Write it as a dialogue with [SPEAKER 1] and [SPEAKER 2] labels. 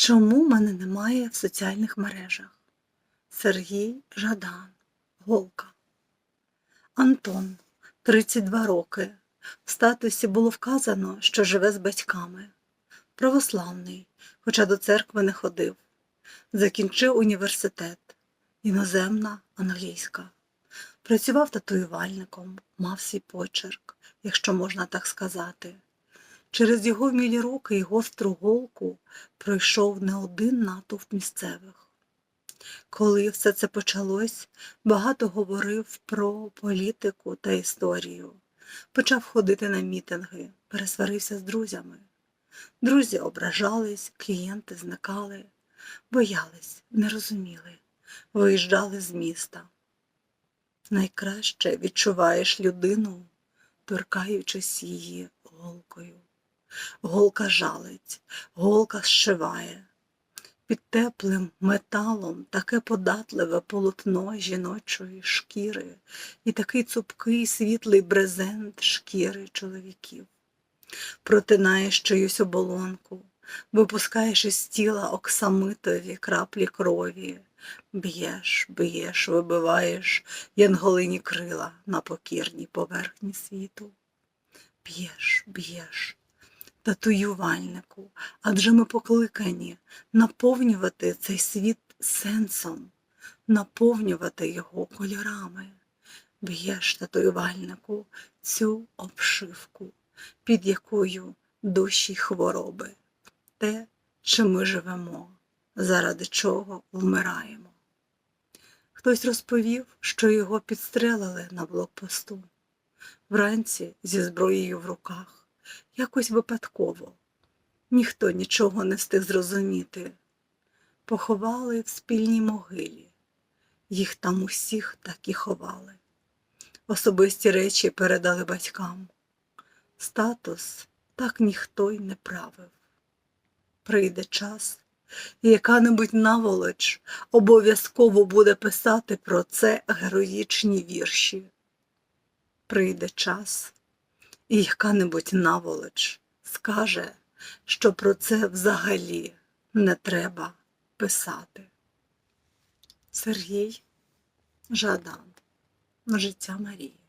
[SPEAKER 1] Чому мене немає в соціальних мережах? Сергій Жадан, Голка. Антон, 32 роки. В статусі було вказано, що живе з батьками. Православний, хоча до церкви не ходив. Закінчив університет. Іноземна, англійська. Працював татуювальником, мав свій почерк, якщо можна так сказати. Через його вмілі руки і гостру голку пройшов не один натовп місцевих. Коли все це почалось, багато говорив про політику та історію. Почав ходити на мітинги, пересварився з друзями. Друзі ображались, клієнти зникали, боялись, не розуміли, виїжджали з міста. Найкраще відчуваєш людину, торкаючись її голкою. Голка жалить, голка зшиває. Під теплим металом таке податливе полотно жіночої шкіри і такий цупкий світлий брезент шкіри чоловіків. Протинаєш чиюсь оболонку, випускаєш із тіла оксамитові краплі крові, б'єш, б'єш, вибиваєш янголині крила на покірній поверхні світу. Б'єш, б'єш, татуювальнику, адже ми покликані наповнювати цей світ сенсом, наповнювати його кольорами. Б'єш татуювальнику цю обшивку, під якою душі хвороби, те, чим ми живемо, заради чого вмираємо. Хтось розповів, що його підстрелили на блокпосту, вранці зі зброєю в руках, якось випадково. Ніхто нічого не встиг зрозуміти. Поховали в спільній могилі. Їх там усіх так і ховали. Особисті речі передали батькам. Статус так ніхто й не правив. Прийде час, і яка-небудь наволоч обов'язково буде писати про це героїчні вірші. Прийде час, і яка-небудь наволоч скаже, що про це взагалі не треба писати. Сергій Жадан Життя Марії